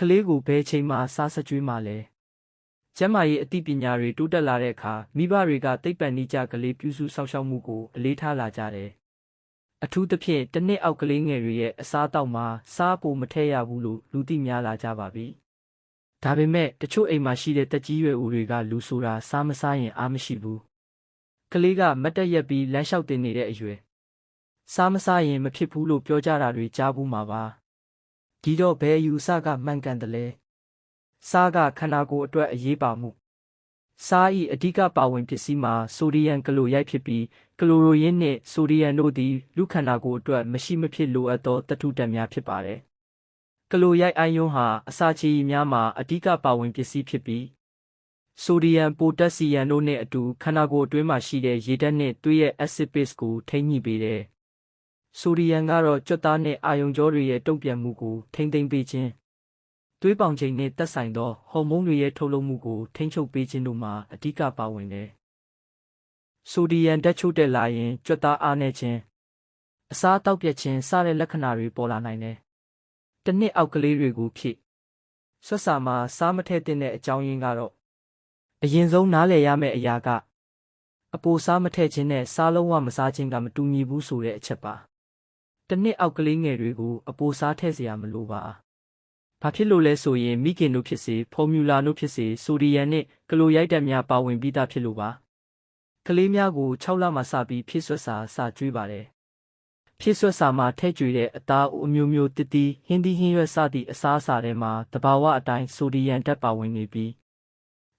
ကလေးကိုဘယ်ချိန်မှစားစကြွေးမှလဲကျမ်းမာရေးအသိပညာတွေတိုးတက်လာတဲ့အခါမိဘတွေကသိပ္ပံနိကြကလေးပြုစုစောင့်ရှောက်မှုကိုအလေးထားလာကြတယ်အထူးသဖြင့်တစ်နှစ်အောက်ကလေးငယ်တွေရဲ့အစားအသောက်မှာစားပိုမထည့်ရဘူးလို့လူသိများလာကြပါပြီဒါပေမဲ့တချို့အိမ်မှာရှိတဲ့တက်ကြီးရွယ်ဦးတွေကလူဆိုတာစားမစားရင်အားမရှိဘူးကလေးကမတ်တက်ရက်ပြီးလမ်းလျှောက်တင်နေတဲ့အရွယ်စားမစားရင်မဖြစ်ဘူးလို့ပြောကြတာတွေကြားဘူးမှာပါ ဒီတော့ဘယ်အယူအဆကမှန်ကန်တယ်လဲစားကခန္ဓာကိုယ်အတွက်အရေးပါမှုစားဤအဓိကပါဝင်ပစ္စည်းမှာဆိုဒီယမ်ကလိုရိုက်ဖြစ်ပြီးကလိုရိုရင်းနှင့်ဆိုဒီယမ်တို့သည်လူခန္ဓာကိုယ်အတွက်မရှိမဖြစ်လိုအပ်သောသတ္တုဓာတ်များဖြစ်ပါတယ်ကလိုရိုက်အိုင်းယွန်းဟာအစာချေရည်များမှာအဓိကပါဝင်ပစ္စည်းဖြစ်ပြီးဆိုဒီယမ်ပိုတက်ဆီယမ်တို့နဲ့အတူခန္ဓာကိုယ်အတွင်းမှာရှိတဲ့ရေဓာတ်နဲ့သွေးရဲ့ acid base ကိုထိန်းညှိပေးတယ် ဆိုဒီယမ်ကတော့ကြွက်သားနဲ့အာယုံကြောတွေရဲ့တုံ့ပြန်မှုကိုထိန်းသိမ်းပေးခြင်းသွေးပေါင်ချိန်နဲ့သက်ဆိုင်သောဟော်မုန်းတွေရဲ့ထုတ်လုပ်မှုကိုထိန်းချုပ်ပေးခြင်းတို့မှာအဓိကပါဝင်တယ်။ဆိုဒီယမ်ဓာတ်ချို့တက်လာရင်ကြွက်သားအားနည်းခြင်းအစားတောက်ပြတ်ခြင်းစတဲ့လက္ခဏာတွေပေါ်လာနိုင်တယ်။တစ်နှစ်အောက်ကလေးတွေကိုဖြစ်ဆွတ်စာမှာစားမထည့်တဲ့အကြောင်းရင်းကတော့အရင်ဆုံးနားလည်ရမယ့်အရာကအပိုစားမထည့်ခြင်းနဲ့စားလုံးဝမစားခြင်းကမတူညီဘူးဆိုတဲ့အချက်ပါ။ တနှစ်အောက်ကလေးငယ်တွေကိုအပိုစားထည့်စရာမလိုပါ။ဘာဖြစ်လို့လဲဆိုရင်မိခင်တို့ဖြစ်စေဖော်မြူလာတို့ဖြစ်စေဆိုဒီယမ်နဲ့ကလိုရိုက်တက်များပါဝင်ပြီးသားဖြစ်လို့ပါ။ကလေးများကို6လမှစပြီးဖြည့်ဆွတ်စာစကြွေးပါတယ်။ဖြည့်ဆွတ်စာမှာထည့်ကြွေတဲ့အသားအမျိုးမျိုးတတိဟင်းသီးဟင်းရွက်စသည့်အစားအစာတွေမှာတဘာဝအတိုင်းဆိုဒီယမ်ဓာတ်ပါဝင်နေပြီး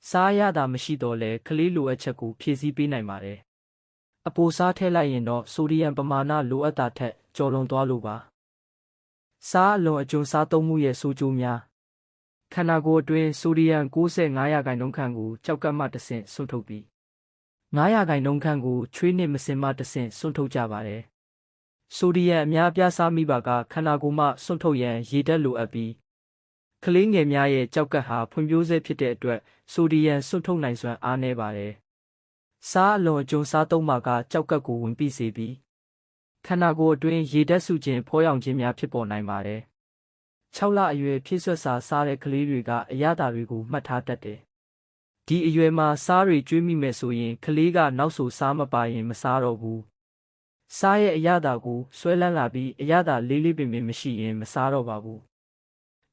စားရတာမရှိတော့လဲကလေးလိုအပ်ချက်ကိုဖြည့်ဆည်းပေးနိုင်ပါတယ် အပိုစားထည့်လိုက်ရင်တော့ဆိုဒီယမ်ပမာဏလိုအပ်တာထက်ကျော်လွန်သွားလို့ပါစားအလွန်အကျွံစားသုံးမှုရဲ့ဆိုးကျိုးများခန္ဓာကိုယ်အတွင်းဆိုဒီယမ်65ရာခိုင်နှုန်းခန့်ကိုကြောက်ကပ်မှတဆင့်ဆွတ်ထုတ်ပြီး9ရာခိုင်နှုန်းခန့်ကိုချွေးနစ်မစင်မှတဆင့်ဆွတ်ထုတ်ကြပါတယ်ဆိုဒီယမ်အများပြားစားမိပါကခန္ဓာကိုယ်မှဆွတ်ထုတ်ရန်ရေဓာတ်လိုအပ်ပြီးကလေးငယ်များရဲ့ကြောက်ကပ်ဟာဖွံ့ဖြိုးဆဲဖြစ်တဲ့အတွက်ဆိုဒီယမ်ဆွတ်ထုတ်နိုင်စွမ်းအားနည်းပါတယ် စားအလွန်အကျွံစားသုံးပါကကြောက်ကပ်ကိုဝင်ပြီးစေပြီးခန္ဓာကိုယ်အတွင်းရေဓာတ်စုခြင်းဖောရောင်ခြင်းများဖြစ်ပေါ်နိုင်ပါတယ်။6လအရွယ်ဖြစ်ဆွတ်စာစားတဲ့ကလေးတွေကအရသာတွေကိုမှတ်ထားတတ်တယ်။ဒီအရွယ်မှာစားတွေကျွေးမိမယ်ဆိုရင်ကလေးကနောက်ဆိုစားမပါရင်မစားတော့ဘူး။စားရဲ့အရသာကိုဆွဲလန်းလာပြီးအရသာလေးလေးပင်ပင်မရှိရင်မစားတော့ပါဘူး။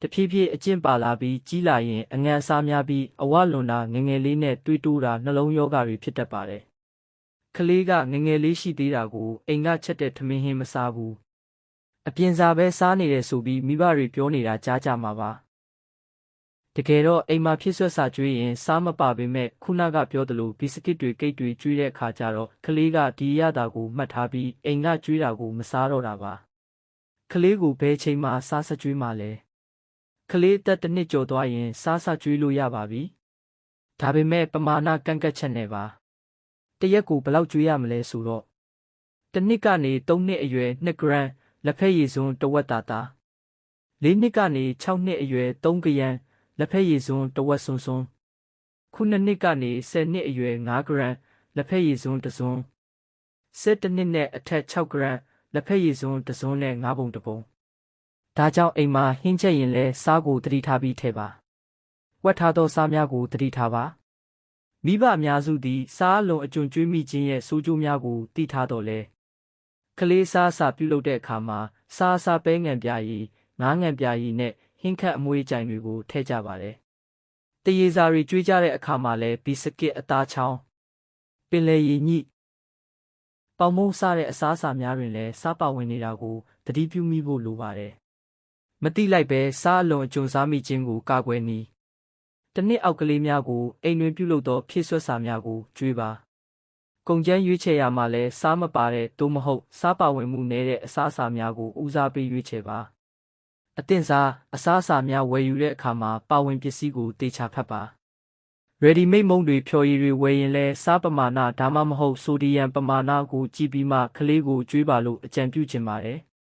တဖြည်းဖြည်းအကျင့်ပါလာပြီးကြီးလာရင်အငန်စားများပြီးအဝလွန်တာငငယ်လေးနဲ့တွေးတိုးတာနှလုံးရောဂါတွေဖြစ်တတ်ပါတယ်။ကလေးကငငယ်လေးရှိသေးတာကိုအိမ်ကချက်တဲ့ထမင်းဟင်းမစားဘူးအပြင်စားပဲစားနေတယ်ဆိုပြီးမိဘတွေပြောနေတာကြားကြမှာပါတကယ်တော့အိမ်မှာဖြစ်ဆွက်စာကျွေးရင်စားမပါပေမဲ့ခုနကပြောသလိုဘီစကစ်တွေကိတ်တွေကျွေးတဲ့အခါကျတော့ကလေးကဒီရတာကိုမှတ်ထားပြီးအိမ်ကကျွေးတာကိုမစားတော့တာပါကလေးကိုဘယ်ချိန်မှစားစကျွေးမှလဲ ကလေးသက်တစ်နှစ်ကျော်သွားရင်စားစကျွေးလို့ရပါပြီဒါပေမဲ့ပမာဏကန့်ကတ်ချက်နဲ့ပါတရက်ကိုဘယ်လောက်ကျွေးရမလဲဆိုတော့တစ်နှစ်ကနေ3နှစ်အရွယ်2ဂရမ်လက်ဖက်ရည်စွန်းတဝက်တာတာ၄နှစ်ကနေ6နှစ်အရွယ်3ဂရမ်လက်ဖက်ရည်စွန်းတဝက်စွန်းစွန်းခုနှစ်နှစ်ကနေ10နှစ်အရွယ်5ဂရမ်လက်ဖက်ရည်စွန်းတစ်စွန်း17နှစ်နဲ့အထက်6ဂရမ်လက်ဖက်ရည်စွန်းတစ်စွန်းနဲ့5ပုံတစ်ပုံ ဒါကြောင့်အိမ်မှာဟင်းချက်ရင်လဲစားကိုတတိထားပြီးထဲပါဝက်ထားသောစားများကိုတတိထားပါမိဘအများစုသည်စားအလွန်အကျွံကျွေးမိခြင်းရဲ့ဆိုးကျိုးများကိုသိထားတော်လဲကလေးစားစာပြုလုပ်တဲ့အခါမှာစားစာပဲငံပြာရည်ငားငံပြာရည်နဲ့ဟင်းခတ်အမွေးကြိုင်တွေကိုထည့်ကြပါတယ်တရေစာတွေကျွေးကြတဲ့အခါမှာလည်းဘီစကစ်အသားချောင်းပင်လယ်ရည်ညှိပေါင်မုံစားတဲ့အစားအစာများတွင်လည်းစားပါဝင်နေတာကိုသတိပြုမိဖို့လိုပါတယ် မတိလိုက်ပဲစားအလွန်အကျွံစားမိခြင်းကိုကာကွယ်နည်းတနစ်အောက်ကလေးများကိုအိမ်တွင်ပြုလုပ်သောဖြည့်ဆွတ်စာများကိုကျွေးပါ။ကုန်ကျန်းရွေးချယ်ရမှာလဲစားမပါတဲ့သို့မဟုတ်စားပါဝင်မှုနည်းတဲ့အစားအစာများကိုဦးစားပေးရွေးချယ်ပါ။အသင့်စားအစားအစာများဝယ်ယူတဲ့အခါမှာပါဝင်ပစ္စည်းကိုတေချာဖတ်ပါ။ ready made မုံတွေဖြော်ရည်တွေဝယ်ရင်လဲစားပမာဏဒါမှမဟုတ်ဆိုဒီယမ်ပမာဏကိုကြည့်ပြီးမှကလေးကိုကျွေးပါလို့အကြံပြုချင်ပါတယ်။